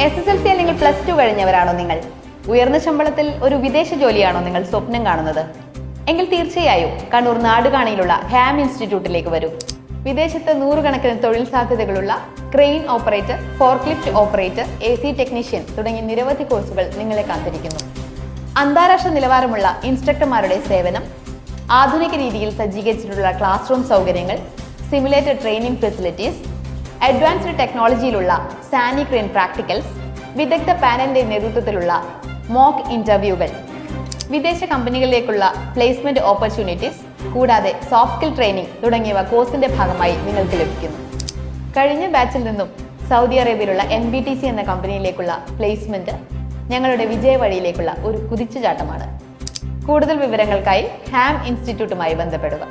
S S L C അല്ലെങ്കിൽ plus two കഴിഞ്ഞവരാണോ നിങ്ങൾ? ഉയർന്ന ശമ്പളത്തിൽ ഒരു വിദേശ ജോലിയാണോ നിങ്ങൾ സ്വപ്നം കാണുന്നത്? എങ്കിൽ തീർച്ചയായും കണ്ണൂർ നാടുകാണിയിലുള്ള ഹാം ഇൻസ്റ്റിറ്റ്യൂട്ടിലേക്ക് വരൂ. വിദേശത്ത് നൂറുകണക്കിന് തൊഴിൽ സാധ്യതകളുള്ള crane operator forklift operator A C technician തുടങ്ങിയ നിരവധി കോഴ്സുകൾ നിങ്ങളെ കാത്തിരിക്കുന്നു. അന്താരാഷ്ട്ര നിലവാരമുള്ള ഇൻസ്ട്രക്ടർമാരുടെ സേവനം ആധുനിക രീതിയിൽ സജ്ജീകരിച്ചിട്ടുള്ള ക്ലാസ് റൂം സൗകര്യങ്ങൾ സിമുലേറ്റഡ് ട്രെയിനിങ് ഫെസിലിറ്റീസ് അഡ്വാൻസ്ഡ് ടെക്നോളജിയിലുള്ള സാനി ക്രെയിൻ പ്രാക്ടിക്കൽസ് വിദഗ്ധ പാനലിന്റെ നേതൃത്വത്തിലുള്ള മോക്ക് ഇന്റർവ്യൂകൾ വിദേശ കമ്പനികളിലേക്കുള്ള പ്ലേസ്മെന്റ് ഓപ്പർച്യൂണിറ്റീസ് കൂടാതെ സോഫ്റ്റ് സ്കിൽ ട്രെയിനിംഗ് തുടങ്ങിയവ കോഴ്സിന്റെ ഭാഗമായി നിങ്ങൾക്ക് ലഭിക്കുന്നു. കഴിഞ്ഞ ബാച്ചിൽ നിന്നും സൗദി അറേബ്യയിലുള്ള എൻ ബി ടി സി എന്ന കമ്പനിയിലേക്കുള്ള പ്ലേസ്മെന്റ് ഞങ്ങളുടെ വിജയ വഴിയിലേക്കുള്ള ഒരു കുതിച്ചുചാട്ടമാണ്. കൂടുതൽ വിവരങ്ങൾക്കായി ഹാം ഇൻസ്റ്റിറ്റ്യൂട്ടുമായി ബന്ധപ്പെടുക.